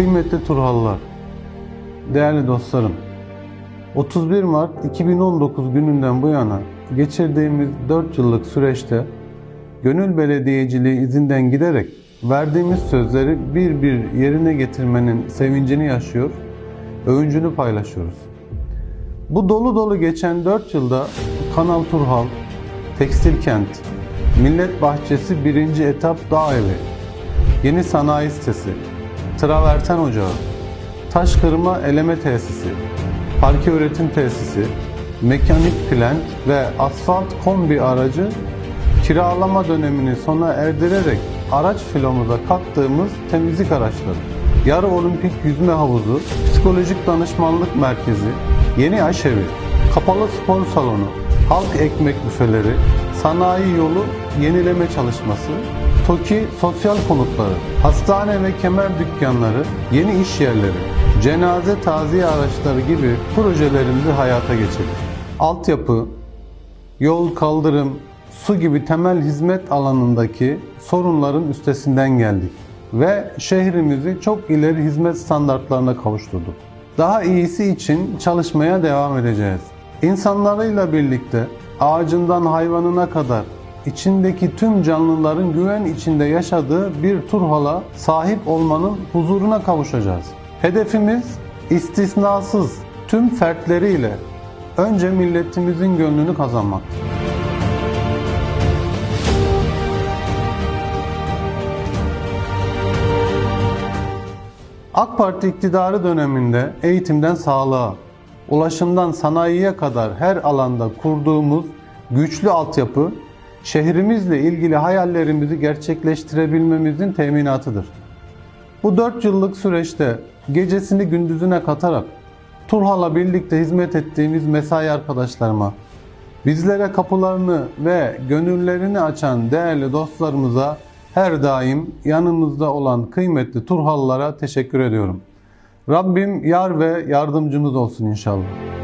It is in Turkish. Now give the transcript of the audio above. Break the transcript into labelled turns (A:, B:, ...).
A: Kıymetli Turhallar, değerli dostlarım, 31 Mart 2019 gününden bu yana geçirdiğimiz 4 yıllık süreçte gönül belediyeciliği izinden giderek verdiğimiz sözleri bir bir yerine getirmenin sevincini yaşıyor, övüncünü paylaşıyoruz. Bu dolu dolu geçen 4 yılda Kanal Turhal, Tekstil Kent, Millet Bahçesi 1. Etap Dağ Evi, Yeni Sanayi Sitesi, Traverten Ocağı, Taş Kırma Eleme Tesisi, Parke Üretim Tesisi, Mekanik Plant ve Asfalt Kombi aracı kiralama dönemini sona erdirerek araç filomuza kattığımız temizlik araçları, yarı olimpik yüzme havuzu, psikolojik danışmanlık merkezi, yeni aşevi, kapalı spor salonu, halk ekmek büfeleri, sanayi yolu yenileme çalışması, TOKİ sosyal konutları, hastane ve kemer dükkanları, yeni iş yerleri, cenaze taziye araçları gibi projelerimizi hayata geçirdik. Altyapı, yol, kaldırım, su gibi temel hizmet alanındaki sorunların üstesinden geldik ve şehrimizi çok ileri hizmet standartlarına kavuşturduk. Daha iyisi için çalışmaya devam edeceğiz. İnsanlarıyla birlikte ağacından hayvanına kadar içindeki tüm canlıların güven içinde yaşadığı bir Turhal'a sahip olmanın huzuruna kavuşacağız. Hedefimiz istisnasız tüm fertleriyle önce milletimizin gönlünü kazanmak. AK Parti iktidarı döneminde eğitimden sağlığa, ulaşımdan sanayiye kadar her alanda kurduğumuz güçlü altyapı şehrimizle ilgili hayallerimizi gerçekleştirebilmemizin teminatıdır. Bu 4 yıllık süreçte gecesini gündüzüne katarak Turhal'la birlikte hizmet ettiğimiz mesai arkadaşlarıma, bizlere kapılarını ve gönüllerini açan değerli dostlarımıza her daim yanımızda olan kıymetli Turhallara teşekkür ediyorum. Rabbim yar ve yardımcımız olsun inşallah.